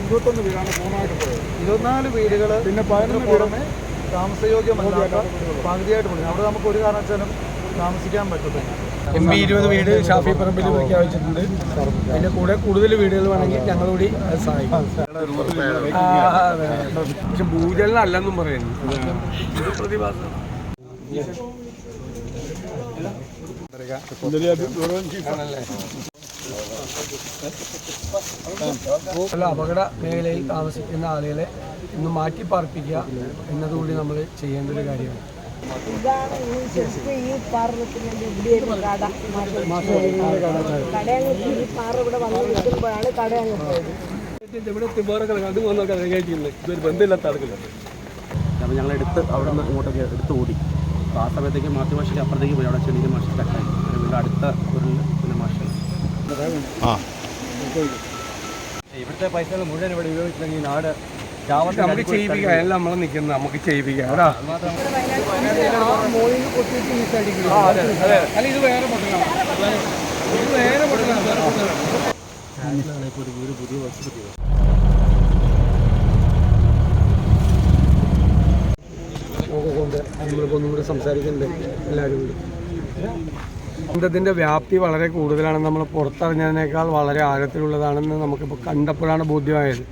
ഇരുപത്തൊന്ന് വീടാണ് പൂർണമായിട്ട് പോയത്. ഇരുപത്തിനാല് വീടുകൾ പിന്നെ പതിനൊന്ന് പുറമെ താമസയോഗ്യമല്ലാത്ത പകുതിയായിട്ട് പോയി അവിടെ നമുക്ക് ഒരു കാരണവശാലും താമസിക്കാൻ പറ്റത്തില്ല. എം പി ഇരുപത് വീട് ഷാഫി പറമ്പിൽ പ്രഖ്യാപിച്ചിട്ടുണ്ട് അതിന്റെ കൂടെ കൂടുതൽ വീടുകൾ വേണമെങ്കിൽ ഞങ്ങളൂടി അത് സഹായിക്കും. പക്ഷെ ഭൂചലനല്ലെന്നും പറയുന്നു. പ്രതിഭാസം. അപകട മേഖലയിൽ താമസിക്കുന്ന ആളുകളെ ഒന്ന് മാറ്റി പാർപ്പിക്കുക എന്നതുകൂടി നമ്മൾ ചെയ്യേണ്ട ഒരു കാര്യമാണ്. ഇതാണ് ഈ ശരിക്കും ഈ പാർവത്തിന്റെ ഇവിടെയായിരുന്നു കട കടയങ്ങ് ഈ പാറ ഇവിടെ വന്ന് നിൽക്കുമ്പോഴാണ് പോയത്. ഇവിടെ വേറെ ഇതൊരു ബന്ധമില്ലാത്ത ആളുകളാണ് എടുത്ത് അവിടെ നിന്ന് ഇങ്ങോട്ടൊക്കെ എടുത്ത് ഓടി. അപ്പോൾ ആ സമയത്തേക്ക് മാതൃഭാഷയ്ക്ക് അപ്പുറത്തേക്ക് പോയി. അവിടെ ചെറിയ മാഷ് വീണ്ടും അടുത്ത ഒരു പിന്നെ മാഷ് ഇവിടുത്തെ പൈസകൾ മുഴുവൻ ഇവിടെ ഉപയോഗിച്ചില്ലെങ്കിൽ നാട് നമുക്ക് ചെയ്യിപ്പിക്കാം എല്ലാം നമ്മൾ നിൽക്കുന്നത് നമുക്ക് ചെയ്യിപ്പിക്കാം അതാ അല്ല ഇത് വേറെ പൊട്ടലാണ് ഇത് വേറെ പൊട്ടലാണ് വേറെ പൊട്ടലാണ് കൊണ്ട് നമ്മളിപ്പോൾ ഒന്നും കൂടെ സംസാരിക്കുന്നുണ്ട് എല്ലാവരും കൂടി ദുരന്തത്തിന്റെ വ്യാപ്തി വളരെ കൂടുതലാണ് നമ്മൾ പുറത്തറിഞ്ഞതിനേക്കാൾ വളരെ ആഴത്തിലുള്ളതാണെന്ന് നമുക്കിപ്പോൾ കണ്ടപ്പോഴാണ് ബോധ്യമായത്.